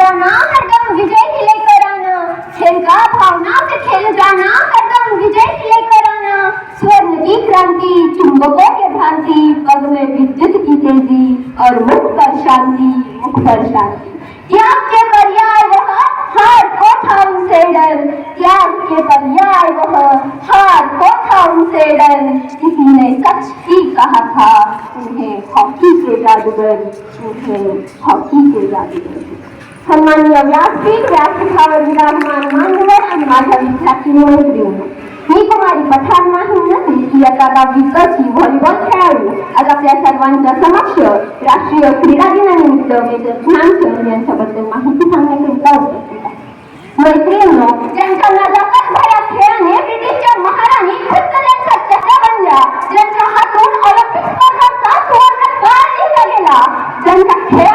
जाना हरदम विजय किले कराना खेल का भावना से खेल जाना हरदम विजय किले कराना स्वर्ण की क्रांति, चुंबकों के भ्रांति पग में विद्युत की तेज़ी और मुख पर शांति, मुख पर शांति। त्याग के पर्याय वह, हार को था उनसे डर। त्याग के पर्याय वह, हार को था उनसे डर। किसी ने सच ही कहा था, उन्हें हॉकी के जादूगर, उन्हें हॉकी के जादूगर। सन्माननीय व्यासपीठ व्यासपीठावर विराजमान मान्यवर आणि माझ्या विद्यार्थी मैत्रिणी मी कुमारी पठार नाही नदी इयत्ता दहावीची व्हॉलीबॉल खेळाडू आज आपल्या सर्वांच्या समक्ष राष्ट्रीय क्रीडा दिनानिमित्त मेजर ध्यानचंद यांच्याबद्दल माहिती सांगण्याकरिता उपस्थित आहे मैत्रिणींनो ज्यांच्या नजाकत भऱ्या खेळाने ब्रिटिशच्या महाराणी खुद्द त्यांच्या चक्र बनल्या ज्यांच्या हातून ऑलिम्पिक स्पर्धांचा सुवर्ण काळ लिहिला गेला ज्यांच्या खेळाने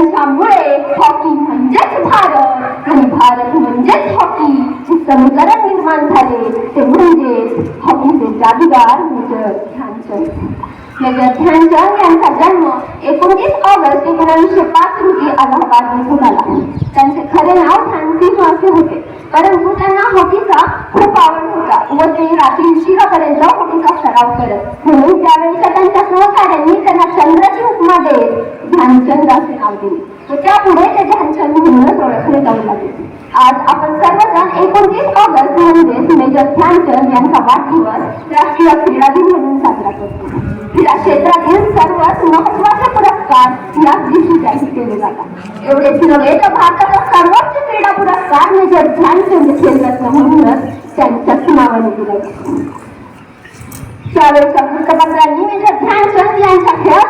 आणि हॉकी म्हणजेच भारत आणि भारत म्हणजेच हॉकी हे समीकरण निर्माण झाले. ते म्हणजेच हॉकीचे जादूगार मेजर ध्यानचंद. मेजर ध्यानचंद यांचा जन्म एकोणतीस ऑगस्ट एकोणीसशे पाच रोजी अलाहाबाद येथे आला त्यांचे खरे नाव ध्यानसिंह असे होते. परंतु त्यांना हॉकीचा खूप आवड होता. व ते रात्री उशिरापर्यंत हॉकीचा सराव करत. म्हणून त्यावेळेच्या त्यांच्या सहकाऱ्यांनी त्यांना चंद्राची उपमा देत ध्यानचंद असे नाव दिले. व त्यापुढे ते ध्यानचंद म्हणूनच ओळखले जाऊ लागले. आज आपण सर्वजण एकोणतीस ऑगस्ट म्हणजेच मेजर ध्यानचंद यांचा वाढदिवस राष्ट्रीय क्रीडा दिन म्हणून साजरा करतो. क्रीडा क्षेत्रातील सर्वात महत्वाचे पुरस्कार याच दिवशी जाहीर केले जातात. एवढेच नव्हे तर भारताचा सर्वोच्च क्रीडा पुरस्कार मेजर ध्यानचंद खेलरत्न म्हणूनच त्यांच्या नावाने दिला त्यावेळेच्या वृत्तपत्रांनी मेजर ध्यानचंद यांच्या खेळाचे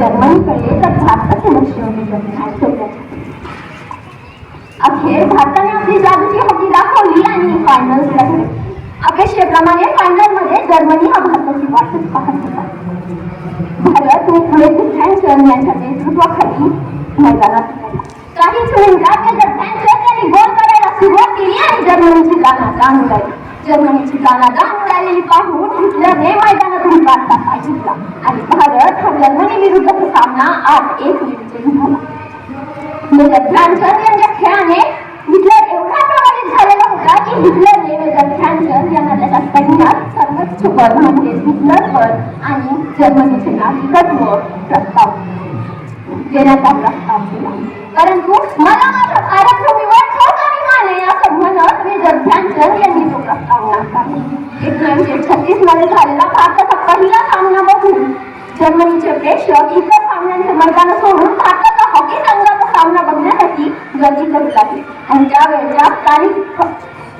जर्मनीकडे तर भारताचे लक्ष मेजर ध्यानचंद अखेर भारताने आपली जादूची हॉकी दाखवली आणि फायनल गेले अपेक्षेप्रमाणे फायनलमध्ये जर्मनी हा भारताची वाटच पाहत होता भारत व पुढे ध्यानचंद यांच्या नेतृत्वाखाली मैदानात उतरला. काहीच मिनिटात मेजर यांनी गोल करायला सुरुवात केली आणि जर्मनीची दानादान उडाली जर्मनीची दानादान आलेली पाहून हिटलरने मैदानातून काढता पाय घेतला आणि भारत हा जर्मनी विरुद्धचा सामना आठ एक विजयी झाला. मेजर यांच्या खेळाने हिटलर एवढा प्रभावित झालेला होता की हिटलरने मेजर ध्यानचंद यांना त्याच्या सैन्यात सर्वोच्च पद म्हणजे हिटलर पद आणि जर्मनीचे नागरिकत्व प्रस्ताव. देण्याचा प्रस्ताव केला परंतु मला माझ्या भारतभूमीवर ठोक विमान आहे असं म्हणत मेजर ध्यानचंद यांनी तो प्रस्ताव नाकारला. एकोणीसशे छत्तीस मध्ये झालेला भारताचा पहिला सामना बघून जर्मनीचे प्रेक्षक इतर सामन्यांचे मैदान सोडून भारताचा हॉकी संघाचा सामना बघण्यासाठी गर्दी करू लागले आणि त्यावेळेच्या स्थानिक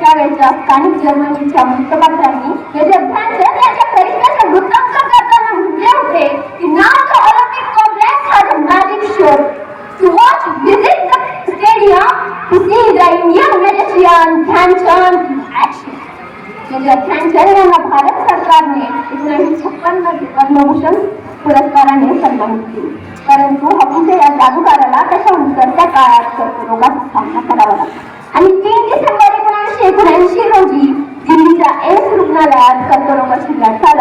त्यावेळेच्या स्थानिक जर्मनीच्या वृत्तपत्रांनी मेजर ध्यानचंद यांच्या करिश्म्याचे वृत्तांकन करताना म्हटले होते की नाव the Olympic complex has a magic show to watch visit the stadium to see the Indian magician Dhyanchand action major Dhyanchand यांना भारत सरकारने एकोणीसशे छप्पन्न पद्मभूषण पुरस्काराने सन्मानित केले. परंतु हॉकीच्या या जादूगाराला त्याच्या उतरत्या काळात कर्करोगाचा सामना करावा लागला आणि तीन डिसेंबर एकोणीसशे एकोणऐंशी रोजी दिल्लीच्या एम्स रुग्णालयात कर्करोगाची लढा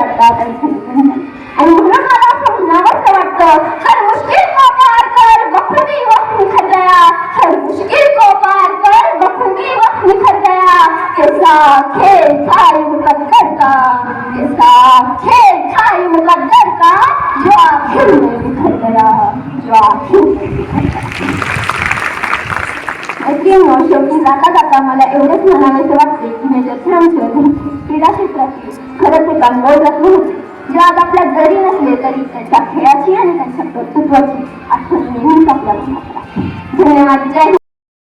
खेल मुकद्दर का? खेल मुकद्दर का? जो आखिर में बिखर गया। जो आखिर में बिखर गया। शेवटी जाता जाता मला एवढेच म्हणावेसे वाटते की मेजर ध्यानचंद क्रीडा क्षेत्रातील खरंच एक अनमोल रत्न होते जे आज आपल्या जरी नसले तरी त्यांच्या खेळाची आणि त्यांच्या कर्तृत्वाची आठवण नेहमीच आपल्याला धन्यवाद जय